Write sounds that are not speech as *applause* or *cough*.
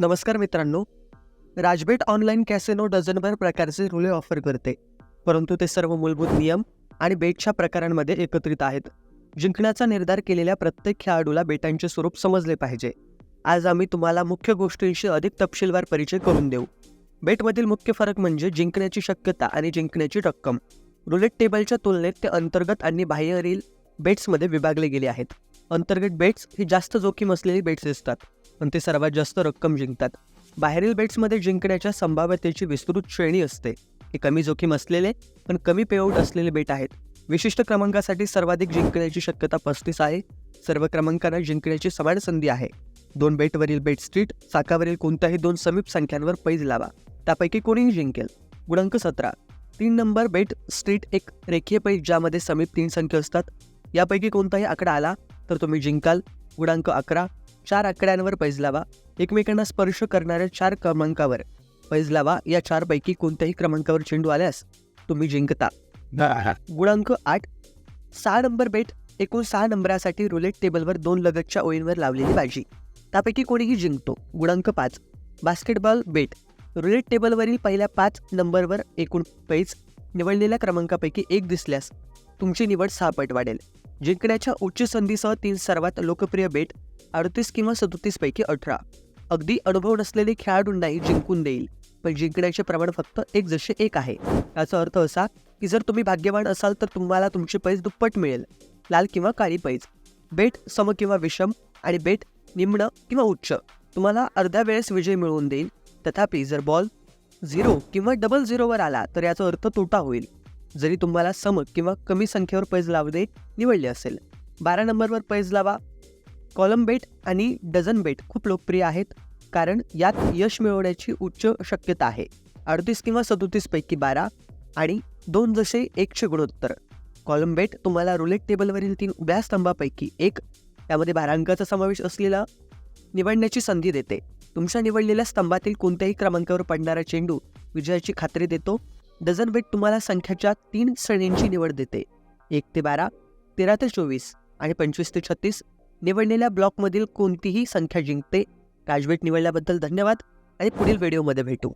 नमस्कार मित्रांनो. राजबेट online casino डझनभर प्रकारचे रुले ऑफर करते. परंतु ते सर्व मूलभूत नियम आणि बेटच्या प्रकारांमध्ये एकत्रित आहेत. जिंकण्याचा निर्धार केलेल्या प्रत्येक खेळाडूला बेटांचे स्वरूप समजले पाहिजे. आज आम्ही तुम्हाला मुख्य गोष्टींशी अधिक तपशीलवार परिचय करून देऊ. बेटमधील मुख्य फरक म्हणजे जिंकण्याची शक्यता आणि जिंकण्याची रक्कम. रुलेट टेबलच्या तुलनेत ते अंतर्गत आणि बाह्यरील बेट्समध्ये विभागले गेले आहेत. अंतर्गत बेट्स ही जास्त जोखीम असलेली बेट्स असतात पण ते सर्वात जास्त रक्कम जिंकतात. बाहेरील बेट्समध्ये जिंकण्याच्या संभाव्यतेची विस्तृत श्रेणी असते. हे कमी जोखीम असलेले पण कमी पेआउट असलेले बेट आहेत. विशिष्ट क्रमांकासाठी सर्वाधिक जिंकण्याची शक्यता पस्तीस आहे. सर्व क्रमांकांना जिंकण्याची समान संधी आहे. दोन बेटवरील बेट स्ट्रीट चाकावरील कोणत्याही दोन समीप संख्यांवर पैज लावा. त्यापैकी कोणीही जिंकेल. गुणांक सतरा. तीन नंबर बेट स्ट्रीट एक रेखीय पैज ज्यामध्ये समीप तीन संख्या असतात. यापैकी कोणताही आकडा आला तर तुम्ही जिंकाल. गुणांक अकरा. चार आकड्यांवर पैज लावा एकमेकांना स्पर्श करणाऱ्या चार क्रमांकावर. पैज लावा या चारपैकी कोणत्याही क्रमांकावर चेंडू आल्यास तुम्ही जिंकता. *laughs* गुणांक आठ. सहा नंबर बेट एकूण सहा नंबरासाठी रुलेट टेबलवर दोन लगतच्या ओळींवर लावलेली बाजी. त्यापैकी कोणीही जिंकतो. गुणांक पाच. बास्केटबॉल बेट. रुलेट टेबलवरील पहिल्या पाच नंबरवर एकूण पैज निवडलेल्या क्रमांकापैकी एक दिसल्यास तुमची निवड सहा पट वाढेल. जिंकण्याच्या उच्च संधीसह तीन सर्वात लोकप्रिय बेट अडतीस किंवा सदोतीस पैकी अठरा. अगदी अनुभव नसलेले खेळाडूंनाही जिंकून देईल पण जिंकण्याचे प्रमाण फक्त एक जसे एक आहे. याचा अर्थ असा की जर तुम्ही भाग्यवान असाल तर तुम्हाला तुमची पैज दुप्पट मिळेल लाल किंवा काळी पैज. बेट सम किंवा विषम आणि बेट निम्न किंवा उच्च. तुम्हाला अर्ध्या वेळेस विजय मिळवून देईल तथापि जर बॉल झिरो किंवा डबल झिरोवर आला तर याचा अर्थ तोटा होईल. जरी तुम्हाला सम किंवा कमी संख्येवर पैज लावणे निवडले असेल. बारा नंबरवर पैज लावा. कॉलम बेट आणि डझन बेट खूप लोकप्रिय आहेत कारण यात यश मिळवण्याची उच्च शक्यता आहे. अडतीस किंवा सदोतीसपैकी बारा आणि दोन जसे एकशे गुणोत्तर. कॉलम बेट तुम्हाला रुलेट टेबलवरील तीन उभ्या स्तंभापैकी एक त्यामध्ये बारा अंकाचा समावेश असलेला निवडण्याची संधी देते. तुमच्या निवडलेल्या स्तंभातील कोणत्याही क्रमांकावर पडणारा चेंडू विजयाची खात्री देतो. डझन बेट तुम्हाला संख्याच्या तीन श्रेणींची निवड देते. एक ते बारा तेरा ते चोवीस आणि पंचवीस ते छत्तीस निवडलेल्या ब्लॉकमधील कोणतीही संख्या जिंकते. राजवेट निवडल्याबद्दल धन्यवाद आणि पुढील व्हिडिओमध्ये भेटू.